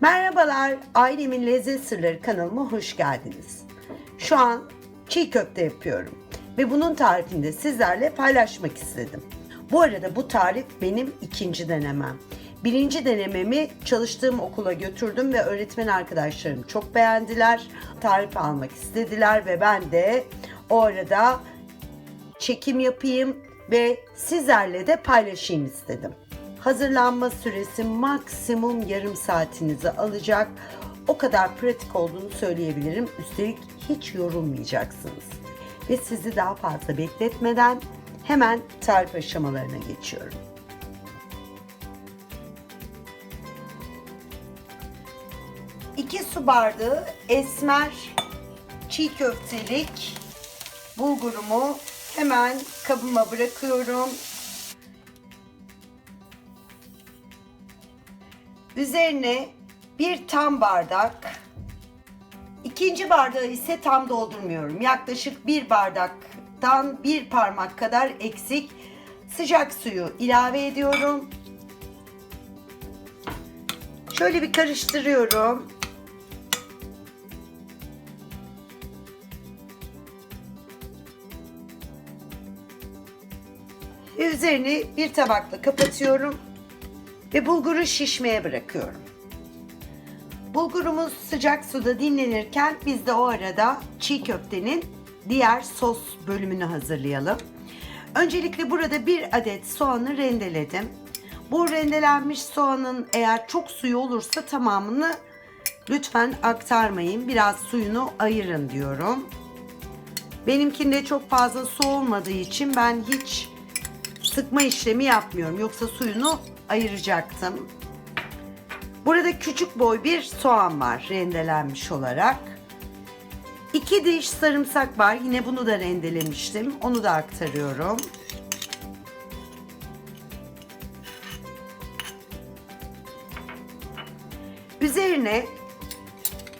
Merhabalar, Ailemin Lezzet Sırları kanalıma hoş geldiniz. Şu an çiğ köfte yapıyorum ve bunun tarifini de sizlerle paylaşmak istedim. Bu arada bu tarif benim ikinci denemem. Birinci denememi çalıştığım okula götürdüm ve öğretmen arkadaşlarım çok beğendiler. Tarif almak istediler ve ben de o arada çekim yapayım ve sizlerle de paylaşayım istedim. Hazırlanma süresi maksimum yarım saatinizi alacak. O kadar pratik olduğunu söyleyebilirim. Üstelik hiç yorulmayacaksınız. Ve sizi daha fazla bekletmeden hemen tarif aşamalarına geçiyorum. İki su bardağı esmer çiğ köftelik bulgurumu hemen kabıma bırakıyorum. Üzerine bir tam bardak, ikinci bardağı ise tam doldurmuyorum. Yaklaşık bir bardaktan bir parmak kadar eksik sıcak suyu ilave ediyorum. Şöyle bir karıştırıyorum. Üzerini bir tabakla kapatıyorum ve bulguru şişmeye bırakıyorum. Bulgurumuz sıcak suda dinlenirken biz de o arada çiğ köftenin diğer sos bölümünü hazırlayalım. Öncelikle burada bir adet soğanı rendeledim. Bu rendelenmiş soğanın eğer çok suyu olursa tamamını lütfen aktarmayın. Biraz suyunu ayırın diyorum. Benimkinde çok fazla su olmadığı için ben hiç sıkma işlemi yapmıyorum. Yoksa suyunu ayıracaktım. Burada küçük boy bir soğan var rendelenmiş olarak. İki diş sarımsak var. Yine bunu da rendelemiştim. Onu da aktarıyorum. Üzerine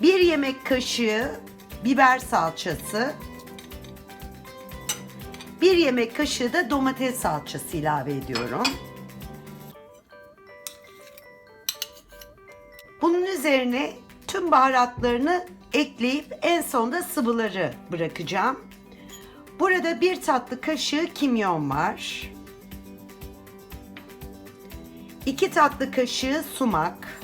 bir yemek kaşığı biber salçası, bir yemek kaşığı da domates salçası ilave ediyorum. Bunun üzerine tüm baharatlarını ekleyip en sonda sıvıları bırakacağım. Burada bir tatlı kaşığı kimyon var. 2 tatlı kaşığı sumak.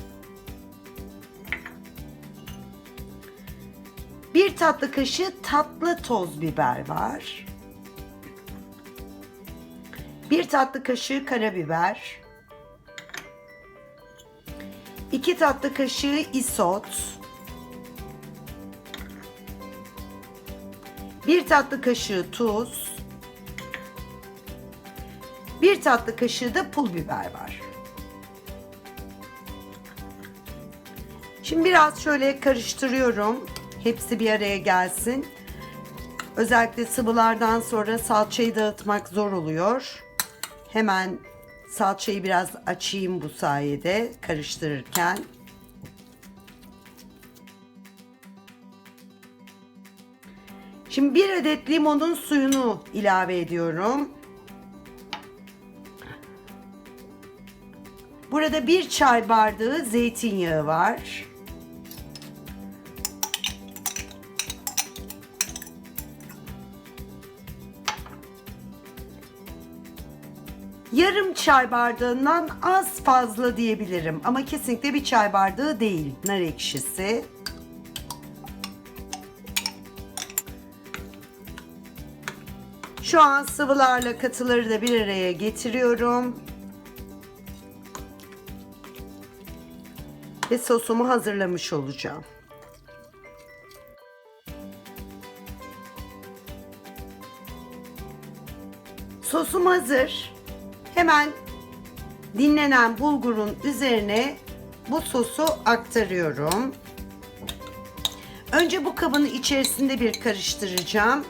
1 tatlı kaşığı tatlı toz biber var. 1 tatlı kaşığı karabiber. 2 tatlı kaşığı isot. 1 tatlı kaşığı tuz. 1 tatlı kaşığı da pul biber var. Şimdi biraz şöyle karıştırıyorum. Hepsi bir araya gelsin. Özellikle sıvılardan sonra salçayı dağıtmak zor oluyor. Hemen salçayı biraz açayım bu sayede karıştırırken. Şimdi bir adet limonun suyunu ilave ediyorum. Burada bir çay bardağı zeytinyağı var. Yarım çay bardağından az fazla diyebilirim. Ama kesinlikle bir çay bardağı değil. Nar ekşisi. Şu an sıvılarla katıları da bir araya getiriyorum. Ve sosumu hazırlamış olacağım. Sosum hazır. Hemen dinlenen bulgurun üzerine bu sosu aktarıyorum. Önce bu kabın içerisinde bir karıştıracağım.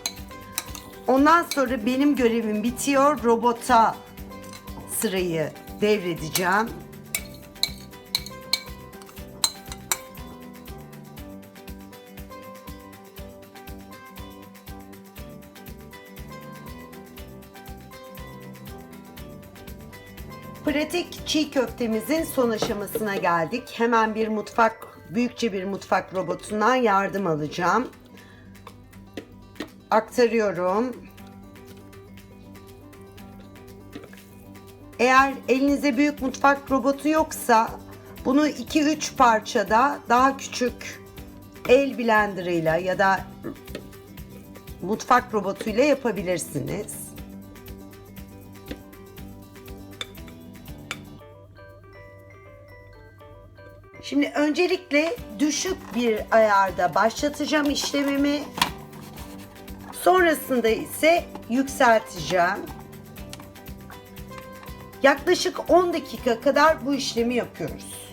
Ondan sonra benim görevim bitiyor. Robota sırayı devredeceğim. Pratik çiğ köftemizin son aşamasına geldik. Hemen bir mutfak, büyükçe bir mutfak robotundan yardım alacağım. Aktarıyorum. Eğer elinizde büyük mutfak robotu yoksa bunu 2-3 parçada daha küçük el blenderıyla ya da mutfak robotuyla yapabilirsiniz. Şimdi öncelikle düşük bir ayarda başlatacağım işlemimi. Sonrasında ise yükselteceğim. Yaklaşık 10 dakika kadar bu işlemi yapıyoruz.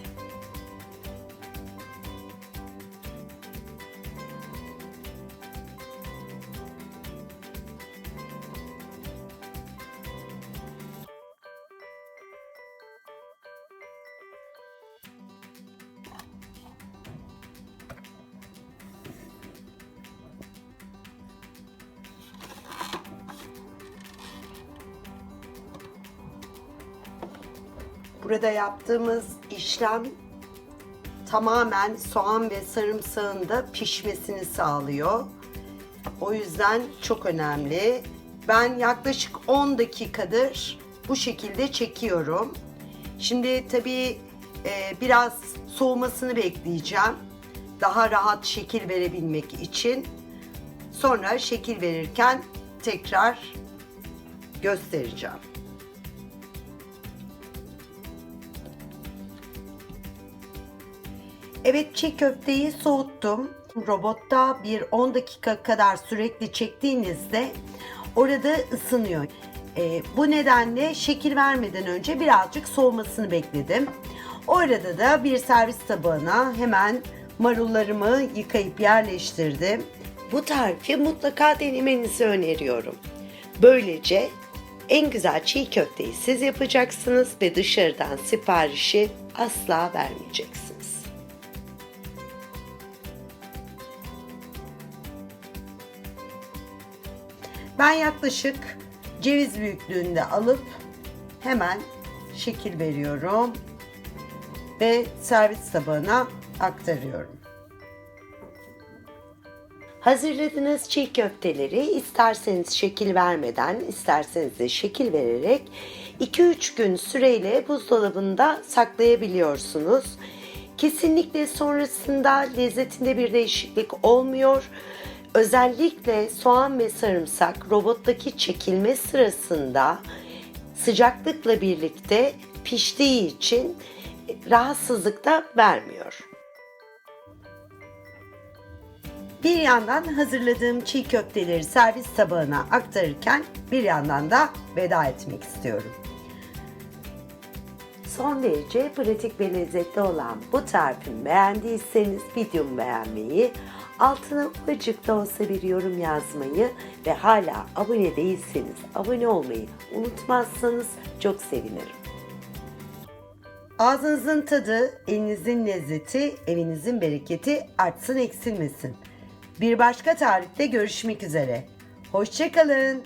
Burada yaptığımız işlem tamamen soğan ve sarımsağın da pişmesini sağlıyor. O yüzden çok önemli. Ben yaklaşık 10 dakikadır bu şekilde çekiyorum. Şimdi tabii e, biraz soğumasını bekleyeceğim. Daha rahat şekil verebilmek için. Sonra şekil verirken tekrar göstereceğim. Evet çiğ köfteyi soğuttum. Robotta bir 10 dakika kadar sürekli çektiğinizde orada ısınıyor. Ee, bu nedenle şekil vermeden önce birazcık soğumasını bekledim. O arada da bir servis tabağına hemen marullarımı yıkayıp yerleştirdim. Bu tarifi mutlaka denemenizi öneriyorum. Böylece en güzel çiğ köfteyi siz yapacaksınız ve dışarıdan siparişi asla vermeyeceksiniz. Ben yaklaşık ceviz büyüklüğünde alıp hemen şekil veriyorum ve servis tabağına aktarıyorum. Hazırladığınız çiğ köfteleri isterseniz şekil vermeden, isterseniz de şekil vererek 2-3 gün süreyle buzdolabında saklayabiliyorsunuz. Kesinlikle sonrasında lezzetinde bir değişiklik olmuyor. Özellikle soğan ve sarımsak robottaki çekilme sırasında sıcaklıkla birlikte piştiği için rahatsızlık da vermiyor. Bir yandan hazırladığım çiğ köfteleri servis tabağına aktarırken bir yandan da veda etmek istiyorum. Son derece pratik ve lezzetli olan bu tarifimi beğendiyseniz videomu beğenmeyi, altına ufacık da olsa bir yorum yazmayı ve hala abone değilseniz abone olmayı unutmazsanız çok sevinirim. Ağzınızın tadı, elinizin lezzeti, evinizin bereketi artsın eksilmesin. Bir başka tarifte görüşmek üzere. Hoşçakalın.